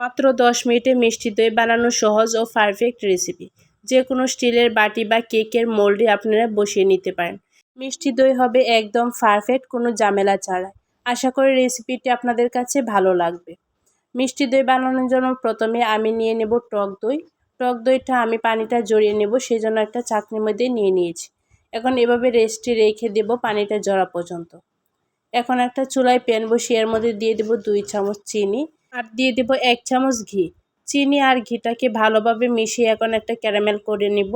মাত্র দশ মিনিটে মিষ্টি দই বানানো সহজ ও পারফেক্ট রেসিপি যে কোনো স্টিলের বাটি বা কেকের মোল্ডে আপনারা বসিয়ে নিতে পারেন। মিষ্টি দই হবে একদম পারফেক্ট কোনো ঝামেলা ছাড়া। আশা করি রেসিপিটি আপনাদের কাছে ভালো লাগবে। মিষ্টি দই বানানোর জন্য প্রথমে আমি নিয়ে নেব টক দই। টক দইটা আমি পানিটা জড়িয়ে নেব সেই জন্য একটা চাকনির মধ্যে নিয়ে নিয়েছি। এখন এভাবে রেস্টে রেখে দেব পানিটা জড়া পর্যন্ত। এখন একটা চুলায় প্যান বসিয়ে এর মধ্যে দিয়ে দেব দুই চামচ চিনি। আর দিয়ে দেব এক চামচ ঘি। চিনি আর ঘিটাকে ভালোভাবে মিশিয়ে এখন একটা ক্যারামেল করে নিব।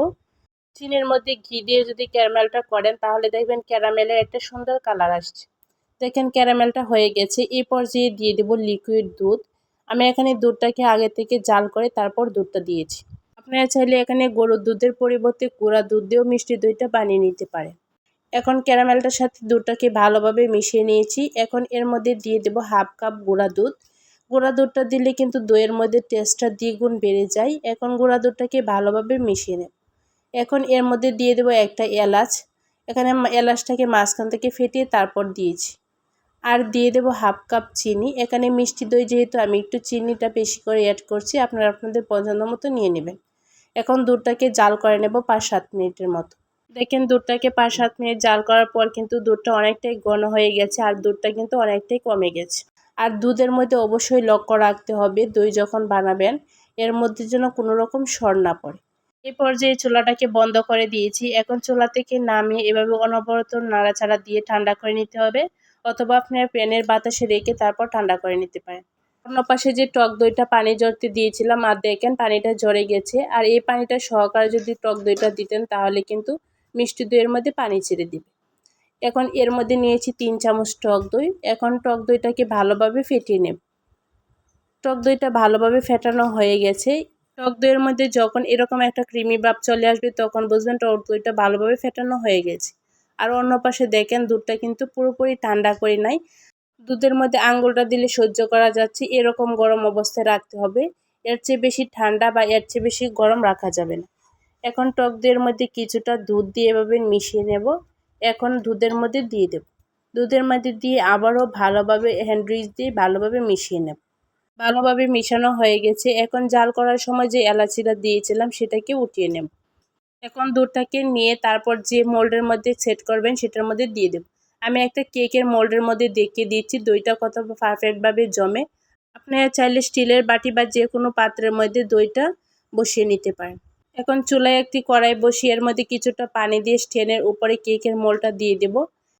চিনির মধ্যে ঘি দিয়ে যদি ক্যারামেলটা করেন, তাহলে দেখবেন ক্যারামেলের একটা সুন্দর কালার আসছে। দেখেন ক্যারামেলটা হয়ে গেছে। এই পর্যায়ে দিয়ে দেব লিকুইড দুধ। আমি এখানে দুধটাকে আগে থেকে জাল করে তারপর দুধটা দিয়েছি। আপনারা চাইলে এখানে গরুর দুধের পরিবর্তে গুঁড়া দুধ দিয়েও মিষ্টি দইটা বানিয়ে নিতে পারেন। এখন ক্যারামেলটার সাথে দুধটাকে ভালোভাবে মিশিয়ে নিয়েছি। এখন এর মধ্যে দিয়ে দেব হাফ কাপ গুঁড়া দুধ। গুঁড়া দুধটা দিলে কিন্তু দইয়ের মধ্যে টেস্টটা দ্বিগুণ বেড়ে যায়। এখন গুঁড়া দুধটাকে ভালোভাবে মিশিয়ে নেব। এখন এর মধ্যে দিয়ে দেবো একটা এলাচ। এখানে এলাচটাকে মাঝখান থেকে ফেটিয়ে তারপর দিয়েছি। আর দিয়ে দেবো হাফ কাপ চিনি। এখানে মিষ্টি দই যেহেতু আমি একটু চিনিটা বেশি করে অ্যাড করছি, আপনারা আপনাদের পছন্দ মতো নিয়ে নেবেন। এখন দুধটাকে জাল করে নেব পাঁচ সাত মিনিটের মতো। দেখেন দুধটাকে পাঁচ সাত মিনিট জাল করার পর কিন্তু দুধটা অনেকটাই ঘন হয়ে গেছে আর দুধটা কিন্তু অনেকটাই কমে গেছে। আর দুধের মধ্যে অবশ্যই লক্ষ্য রাখতে হবে দই যখন বানাবেন, এর মধ্যে যেন কোনো রকম সর না পড়ে। এই পর্যায়ে চুলাটাকে বন্ধ করে দিয়েছি। এখন চুলা থেকে নামিয়ে এভাবে অনবরত নাড়াচাড়া দিয়ে ঠান্ডা করে নিতে হবে অথবা আপনার প্যানের বাতাসে রেখে তারপর ঠান্ডা করে নিতে পারেন। অন্য পাশে যে টক দইটা পানি জড়তে দিয়েছিলাম, আর দেখেন পানিটা ঝরে গেছে। আর এই পানিটা সহকারে যদি টক দইটা দিতেন, তাহলে কিন্তু মিষ্টি দইয়ের মধ্যে পানি ছেড়ে দিবে। এখন এর মধ্যে নিয়েছি তিন চামচ টক দই। এখন টক দইটাকে ভালোভাবে ফেটিয়ে নেব। টক দইটা ভালোভাবে ফেটানো হয়ে গেছে। টক দইয়ের মধ্যে যখন এরকম একটা ক্রিমি ভাব চলে আসবে, তখন বুঝবেন টক দইটা ভালোভাবে ফেটানো হয়ে গেছে। আর অন্য পাশে দেখেন, দুধটা কিন্তু পুরোপুরি ঠান্ডা করে নাই। দুধের মধ্যে আঙ্গুলটা দিলে সহ্য করা যাচ্ছে, এরকম গরম অবস্থায় রাখতে হবে। এর চেয়ে বেশি ঠান্ডা বা এর চেয়ে বেশি গরম রাখা যাবে না। এখন টক দইয়ের মধ্যে কিছুটা দুধ দিয়ে এভাবে মিশিয়ে নেব। এখন দুধের মধ্যে দিয়ে দেব। দুধের মধ্যে দিয়ে আবারও ভালোভাবে হ্যান্ড দিয়ে ভালোভাবে মিশিয়ে নেব। ভালোভাবে মিশানো হয়ে গেছে। এখন জাল করার সময় যে এলাচিটা দিয়েছিলাম সেটাকে উঠিয়ে নেব। এখন দুধটাকে নিয়ে তারপর যে মোল্ডের মধ্যে সেট করবেন সেটার মধ্যে দিয়ে দেব। আমি একটা কেকের মোল্ডের মধ্যে দেখিয়ে দিচ্ছি। দইটা কত পারফেক্টভাবে জমে। আপনারা চাইলে স্টিলের বাটি বা যে কোনো পাত্রের মধ্যে দইটা বসিয়ে নিতে পারেন। এখন চুলায় একটি কড়াই বসিয়ে এর মধ্যে কিছুটা পানি দিয়ে স্টেনের উপরে কেকের মোলটা দিয়ে দেব।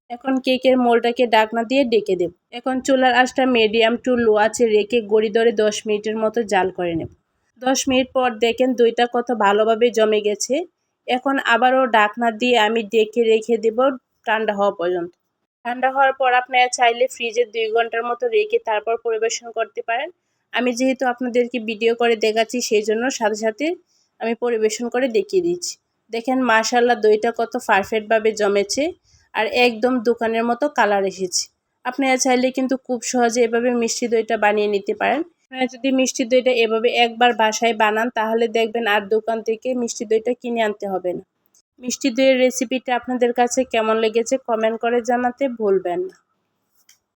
এখন কেকের মোলটাকে ডাকনা দিয়ে ডেকে দেব। এখন চুলার আঁচটা মিডিয়াম টু লো আছে রেখে গড়ি ধরে দশ মিনিটের মতো জাল করে নেব। দশ মিনিট পর দেখেন দুইটা কত ভালোভাবে জমে গেছে। এখন আবারও ডাকনা দিয়ে আমি ডেকে রেখে দেব ঠান্ডা হওয়া পর্যন্ত। ঠান্ডা হওয়ার পর আপনারা চাইলে ফ্রিজে দুই ঘণ্টার মতো রেখে তারপর পরিবেশন করতে পারেন। আমি যেহেতু আপনাদেরকে ভিডিও করে দেখাচ্ছি, সেই জন্য সাথে সাথে আমি পরিবেশন করে দেখিয়ে দিচ্ছি। দেখেন মাশাল্লাহ দইটা কত পারফেক্টভাবে জমেছে আর একদম দোকানের মতো কালার এসেছে। আপনারা চাইলে কিন্তু খুব সহজে এভাবে মিষ্টি দইটা বানিয়ে নিতে পারেন। আপনারা যদি মিষ্টি দইটা এভাবে একবার বাসায় বানান, তাহলে দেখবেন আর দোকান থেকে মিষ্টি দইটা কিনে আনতে হবে না। মিষ্টি দইয়ের রেসিপিটা আপনাদের কাছে কেমন লেগেছে কমেন্ট করে জানাতে ভুলবেন না।